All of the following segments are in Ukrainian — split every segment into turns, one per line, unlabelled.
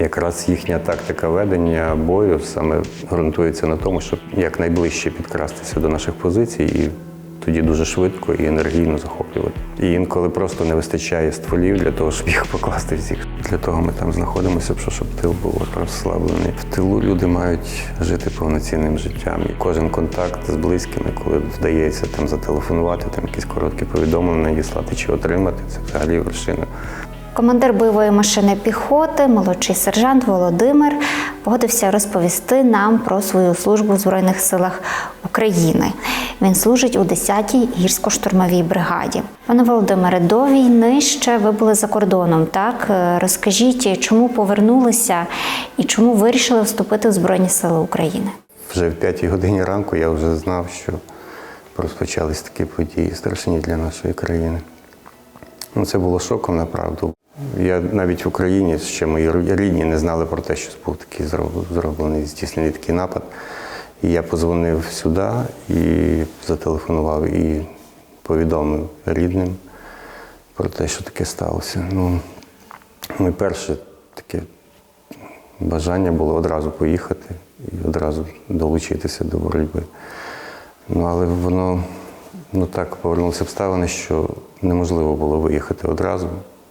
Якраз їхня тактика ведення бою саме ґрунтується на тому, щоб якнайближче підкрастися до наших позицій і тоді дуже швидко і енергійно захоплювати. І інколи просто не вистачає стволів для того, щоб їх покласти всіх. Для того ми там знаходимося, щоб- тил був розслаблений. В тилу люди мають жити повноцінним життям. І кожен контакт з близькими, коли вдається там зателефонувати, там якісь короткі повідомлення надіслати чи отримати, це взагалі вершина.
Командир бойової машини піхоти, молодший сержант Володимир, погодився розповісти нам про свою службу в Збройних силах України. Він служить у 10-й гірсько-штурмовій бригаді. Пане Володимире, до війни ще ви були за кордоном. Так Е, розкажіть, чому повернулися і чому вирішили вступити в Збройні Сили України?
Вже в п'ятій годині ранку я вже знав, що розпочались такі події страшні для нашої країни. Ну, це було шоком, направду. Я навіть в Україні ще мої рідні не знали про те, що був такий зроблений, здійснений такий напад. І я позвонив сюди і зателефонував і повідомив рідним про те, що таке сталося. Ну, моє перше таке бажання було одразу поїхати і одразу долучитися до боротьби. Ну, але воно ну, так повернулися обставини, що неможливо було виїхати одразу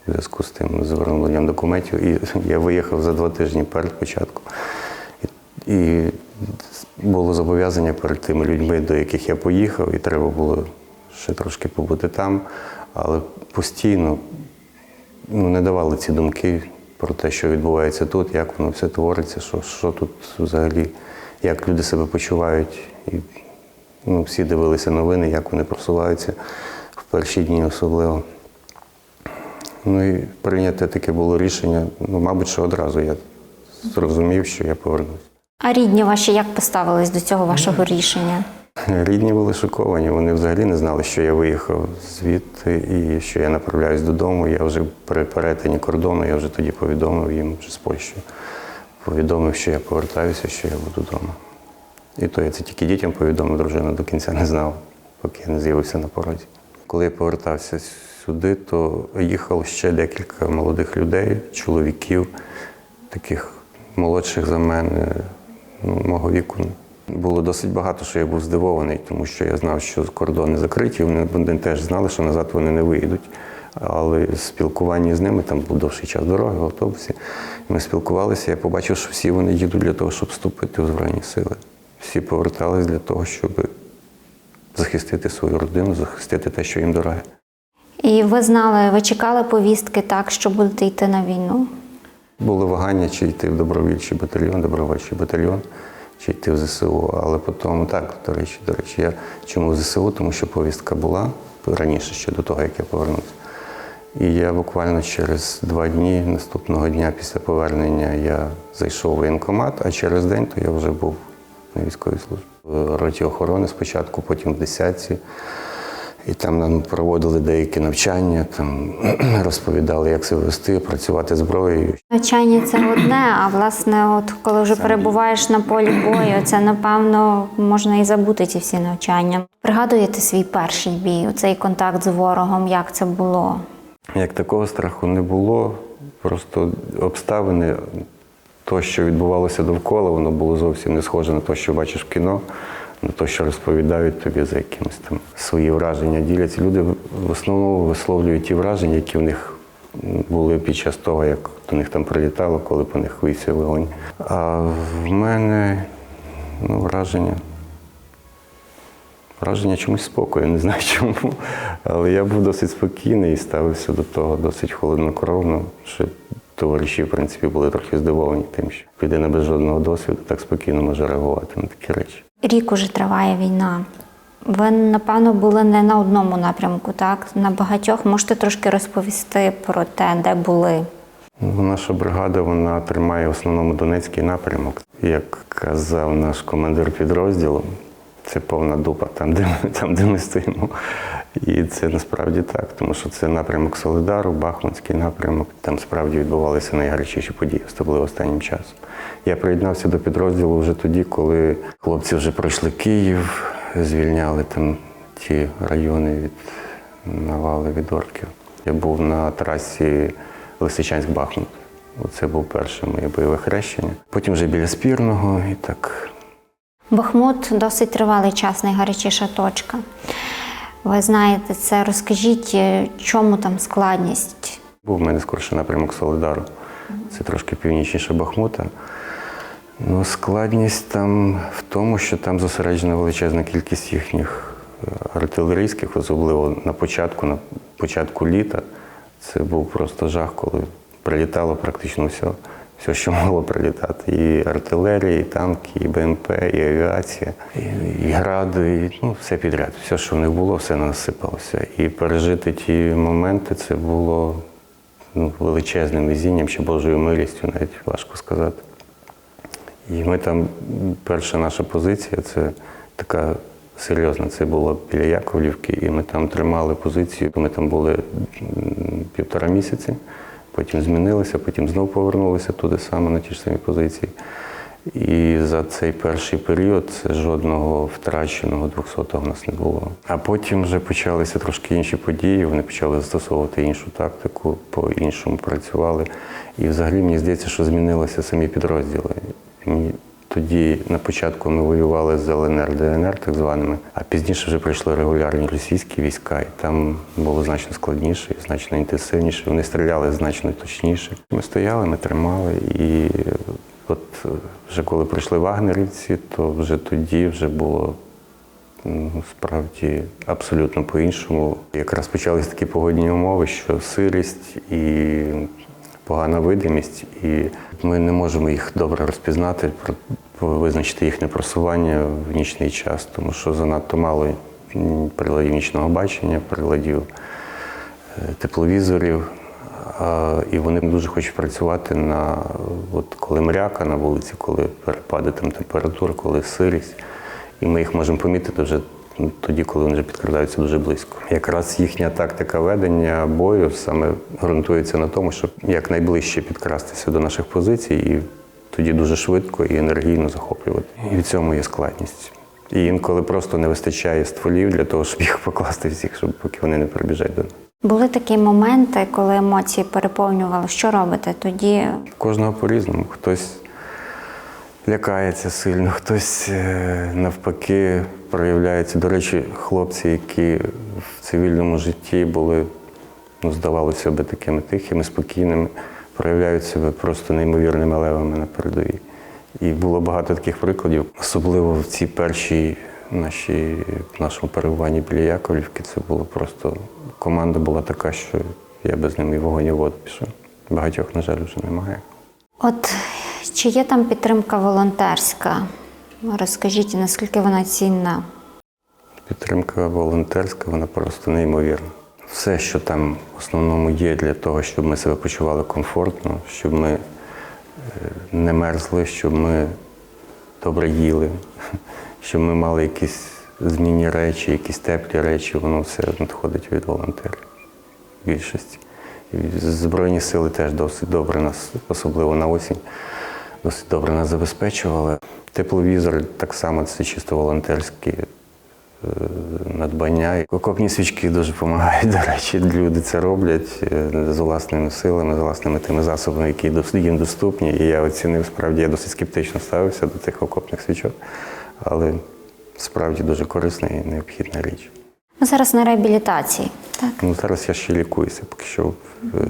в зв'язку з тим зверненням документів. І я виїхав за два тижні перед початком. І, і було зобов'язання перед тими людьми, до яких я поїхав, і треба було ще трошки побути там. Але постійно ну, не давали ці думки про те, що відбувається тут, як воно все твориться, що, що тут взагалі, як люди себе почувають. І, ну, всі дивилися новини, як вони просуваються в перші дні особливо. Ну і прийняте таке було рішення, ну, мабуть, що одразу я зрозумів, що я повернусь.
А рідні ваші як поставились до цього вашого рішення?
Рідні були шоковані. Вони взагалі не знали, що я виїхав звідти і що я направляюсь додому. Я вже при перетині кордону, я вже тоді повідомив їм з Польщі. Повідомив, що я повертаюся, що я буду вдома. І то я це тільки дітям повідомив, дружина до кінця не знав, поки я не з'явився на порозі. Коли я повертався сюди, то їхало ще декілька молодих людей, чоловіків, таких молодших за мене, ну, мого віку. Було досить багато, що я був здивований, тому що я знав, що кордони закриті. Вони, вони теж знали, що назад вони не виїдуть. Але в спілкуванні з ними там був довший час дороги в автобусі. Ми спілкувалися, я побачив, що всі вони їдуть для того, щоб вступити в Збройні сили. Всі повертались для того, щоб захистити свою родину, захистити те, що їм дороге.
І ви знали, ви чекали повістки так, що будете йти на війну?
Були вагання, чи йти в добровольчий батальйон, добровольчий батальйон, чи йти в ЗСУ. Але потім так, до речі, до речі, я чому в ЗСУ? Тому що повістка була раніше, ще до того, як я повернувся. І я буквально через два дні, наступного дня після повернення, я зайшов в воєнкомат, а через день то я вже був на військовій службі. В роті охорони спочатку, потім в десятці. І там нам проводили деякі навчання, там розповідали, як себе вести, працювати зброєю.
Навчання це одне, а власне, от коли вже перебуваєш на полі бою, це напевно можна і забути ці всі навчання. Пригадуєте свій перший бій, цей контакт з ворогом, як це було?
Як такого страху не було, просто обставини, то, що відбувалося довкола, воно було зовсім не схоже на те, що бачиш в кіно, на те, що розповідають тобі за якимось там свої враження. Діляться. Люди в основному висловлюють ті враження, які в них були під час того, як до них там прилітало, коли по них вився вогонь. А в мене ну, враження. Враження чомусь спокою, не знаю чому. Але я був досить спокійний і ставився до того досить холоднокровно, що товариші, в принципі, були трохи здивовані тим, що людина без жодного досвіду так спокійно може реагувати на такі речі.
Рік уже триває війна. Ви, напевно, були не на одному напрямку, так? На багатьох можете трошки розповісти про те, де були.
Ну, Наша бригада вона тримає в основному Донецький напрямок. Як казав наш командир підрозділу, це повна дупа там, де там, де ми стоїмо. І це насправді так, тому що це напрямок Солидару, Бахмутський напрямок. Там справді відбувалися найгарячіші події, особливо останнім часом. Я приєднався до підрозділу вже тоді, коли хлопці вже пройшли Київ, звільняли там ті райони від навали від орків. Я був на трасі Лисичанськ-Бахмут. Це був перше моє бойове хрещення. Потім вже біля спірного і так.
Бахмут досить тривалий час, найгарячіша точка. Ви знаєте це, розкажіть, е, чому там складність?
Був в мене скорше напрямок Солидару. Це трошки північніше Бахмута. Ну, складність там в тому, що там зосереджена величезна кількість їхніх е, артилерійських, особливо на початку, на початку літа. Це був просто жах, коли прилітало практично все, все, що могло прилітати. І артилерія, і танки, і БМП, і авіація, і, і гради, і, ну, все підряд. Все, що в них було, все насипалося. І пережити ті моменти це було ну, величезним везінням чи Божою милістю, навіть важко сказати. І ми там, перша наша позиція, це така серйозна. Це було біля Яковлівки, і ми там тримали позицію. Ми там були півтора місяці, потім змінилися, потім знову повернулися туди саме на ті ж самі позиції. І за цей перший період жодного втраченого 200-го в нас не було. А потім вже почалися трошки інші події. Вони почали застосовувати іншу тактику, по-іншому працювали. І взагалі мені здається, що змінилися самі підрозділи. Тоді на початку ми воювали з ЛНР, ДНР, так званими, а пізніше вже прийшли регулярні російські війська, і там було значно складніше, і значно інтенсивніше. Вони стріляли значно точніше. Ми стояли, ми тримали, і от е, вже коли прийшли вагнерівці, то вже тоді вже було справді абсолютно по-іншому. Якраз почалися такі погодні умови, що сирість і погана видимість, і ми не можемо їх добре розпізнати, визначити їхнє просування в нічний час, тому що занадто мало приладів нічного бачення, приладів е, тепловізорів. І вони дуже хочуть працювати на от коли мряка на вулиці, коли перепади там температур, коли сирість. І ми їх можемо помітити вже тоді, коли вони вже підкрадаються дуже близько. Якраз їхня тактика ведення бою саме ґрунтується на тому, щоб якнайближче підкрастися до наших позицій і тоді дуже швидко і енергійно захоплювати. І в цьому є складність. І інколи просто не вистачає стволів для того, щоб їх покласти всіх, щоб поки вони не прибіжать до нас.
Були такі моменти, коли емоції переповнювали. Що робите? Тоді
Кожного по-різному. Хтось лякається сильно, хтось е, навпаки проявляється. До речі, хлопці, які в цивільному житті були, ну, здавалося би, такими тихими, спокійними, проявляють себе просто неймовірними левами на передовій. І було багато таких прикладів, особливо в ці перші наші, нашому перебуванні біля Яковлівки. Це було просто команда була така, що я без ними і вогонь і воду пішов. Багатьох, на жаль, вже немає.
От чи є там підтримка волонтерська? Розкажіть, наскільки вона цінна?
Підтримка волонтерська, вона просто неймовірна. Все, що там в основному є для того, щоб ми себе почували комфортно, щоб ми е, не мерзли, щоб ми добре їли, щоб ми мали якісь змінні речі, якісь теплі речі, воно все надходить від волонтерів більшості. Збройні сили теж досить добре нас, особливо на осінь, досить добре нас забезпечували. Тепловізор так само це чисто волонтерські е, надбання. Окопні свічки дуже допомагають, до речі, люди це роблять е, з власними силами, з власними тими засобами, які їм доступні. І я оцінив, справді, я досить скептично ставився до цих окопних свічок, але справді дуже корисна і необхідна річ.
Ви зараз на реабілітації, так?
Ну, зараз я ще лікуюся, поки що в е,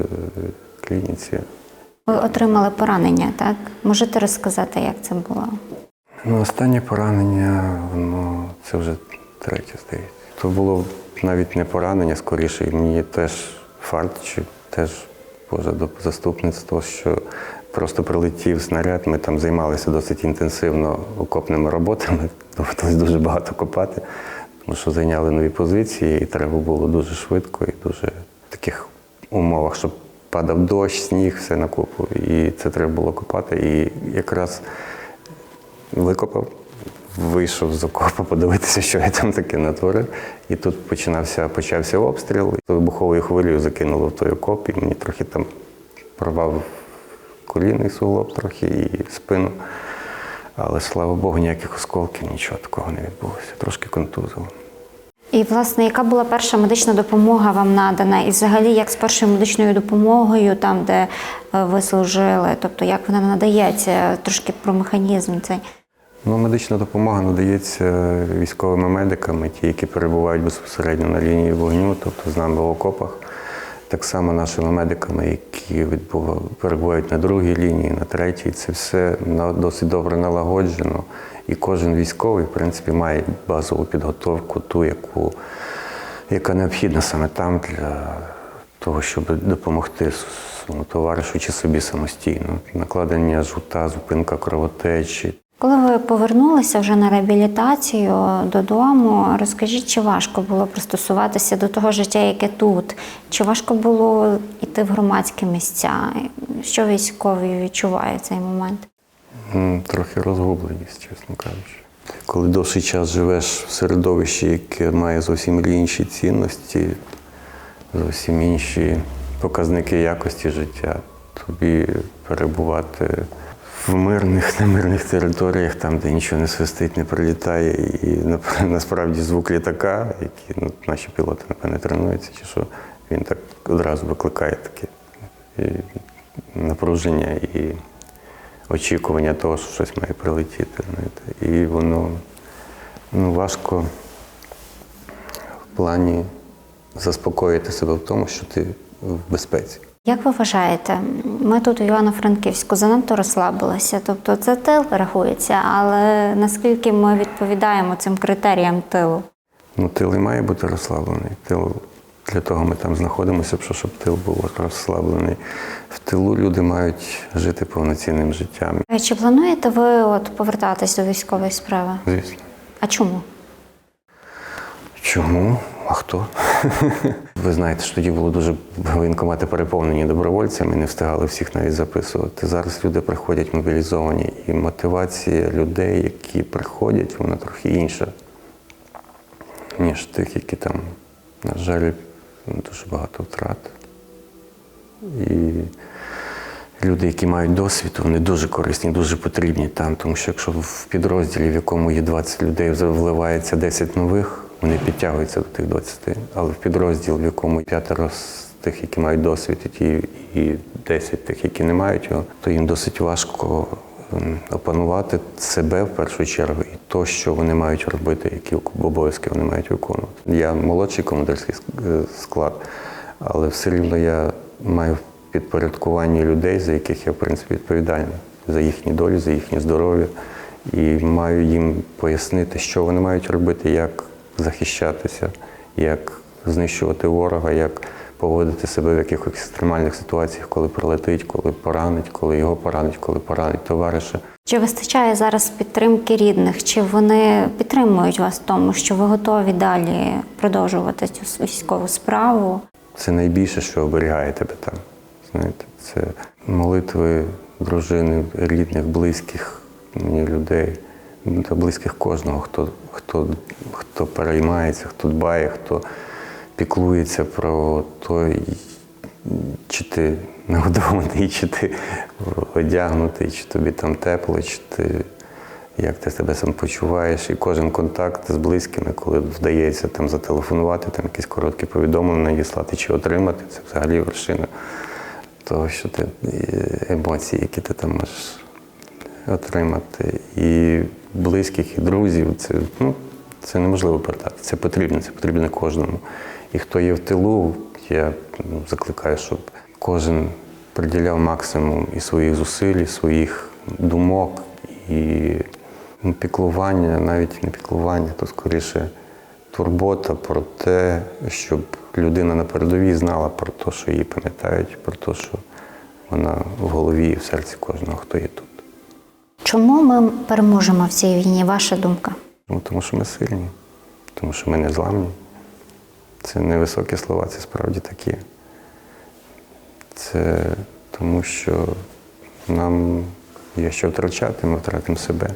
клініці.
Ви отримали поранення, так? Можете розказати, як це було?
Ну, останнє поранення, воно це вже третє, здається. То було навіть не поранення, скоріше, мені теж фарт, чи теж Боже до заступництво, що просто прилетів снаряд. Ми там займалися досить інтенсивно окопними роботами, довелось дуже багато копати, тому що зайняли нові позиції, і треба було дуже швидко і дуже в таких умовах, щоб падав дощ, сніг, все на купу. І це треба було копати. І якраз викопав, вийшов з окопу подивитися, що я там таке натворив. І тут починався, почався обстріл. Вибуховою хвилею закинуло в той окоп, і мені трохи там порвав колінний суглоб трохи і спину. Але слава Богу, ніяких осколків, нічого такого не відбулося. Трошки контузило.
І, власне, яка була перша медична допомога вам надана? І взагалі, як з першою медичною допомогою, там, де е, ви служили, тобто як вона надається, трошки про механізм цей.
Ну, медична допомога надається військовими медиками, ті, які перебувають безпосередньо на лінії вогню, тобто з нами в окопах. Так само нашими медиками, які відбува- перебувають на другій лінії, на третій. Це все досить добре налагоджено. І кожен військовий, в принципі, має базову підготовку, ту, яку, яка необхідна саме там для того, щоб допомогти своєму товаришу чи собі самостійно. Накладення жгута, зупинка кровотечі.
Коли ви повернулися вже на реабілітацію додому, розкажіть, чи важко було пристосуватися до того життя, яке тут? Чи важко було йти в громадські місця? Що військові відчуває в цей момент?
Трохи розгубленість, чесно кажучи. Коли довший час живеш в середовищі, яке має зовсім інші цінності, зовсім інші показники якості життя, тобі перебувати в мирних, немирних територіях, там, де нічого не свистить, не прилітає, і насправді звук літака, який ну, наші пілоти, напевне, тренуються, чи що, він так одразу викликає таке і напруження і очікування того, що щось має прилетіти. І воно ну, важко в плані заспокоїти себе в тому, що ти в безпеці.
Як ви вважаєте, ми тут у Івано-Франківську занадто розслабилися? Тобто це тил рахується, але наскільки ми відповідаємо цим критеріям тилу?
Ну, тил і має бути розслаблений. Тил для того ми там знаходимося, щоб- тил був розслаблений. В тилу люди мають жити повноцінним життям.
Е, Чи плануєте ви от повертатись до військової справи?
Звісно.
А чому?
Чому? А хто? Ви знаєте, що тоді було дуже воєнкомати переповнені добровольцями, не встигали всіх навіть записувати. Зараз люди приходять мобілізовані, і мотивація людей, які приходять, вона трохи інша, ніж тих, які там, на жаль, дуже багато втрат. І люди, які мають досвід, вони дуже корисні, дуже потрібні там. Тому що якщо в підрозділі, в якому є 20 людей, вливається 10 нових, вони підтягуються до тих 20. Але в підрозділ, в якому п'ятеро з тих, які мають досвід, і ті, і 10 тих, які не мають його, то їм досить важко ем, опанувати себе в першу чергу і то, що вони мають робити, які обов'язки вони мають виконувати. Я молодший командирський е, склад, але все рівно я маю в підпорядкуванні людей, за яких я в принципі відповідальний, за їхні долі, за їхнє здоров'я, і маю їм пояснити, що вони мають робити, як захищатися, як знищувати ворога, як поводити себе в якихось екстремальних ситуаціях, коли прилетить, коли поранить, коли його поранить, коли поранить товариша.
Чи вистачає зараз підтримки рідних? Чи вони підтримують вас в тому, що ви готові далі продовжувати цю військову справу?
Це найбільше, що оберігає тебе там. Знаєте, це молитви дружини, рідних, близьких мені людей, та близьких кожного, хто, хто, хто переймається, хто дбає, хто піклується про той, чи ти нагодований, чи ти одягнутий, чи тобі там тепло, чи ти. Як ти себе сам почуваєш, і кожен контакт з близькими, коли вдається там зателефонувати, там якісь короткі повідомлення надіслати чи отримати, це взагалі вершина того, що ти е, емоції, які ти там можеш отримати. І близьких, і друзів, це, ну, це неможливо передати. Це потрібно, це потрібно кожному. І хто є в тилу, я ну, закликаю, щоб кожен приділяв максимум і своїх зусиль, і своїх думок, і ну, піклування, навіть не піклування, то скоріше турбота про те, щоб людина на передовій знала про те, що її пам'ятають, про те, що вона в голові і в серці кожного, хто є тут.
Чому ми переможемо в цій війні? Ваша думка?
Ну, тому що ми сильні, тому що ми не зламні. Це не високі слова, це справді такі. Це тому, що нам є що втрачати, ми втратимо себе.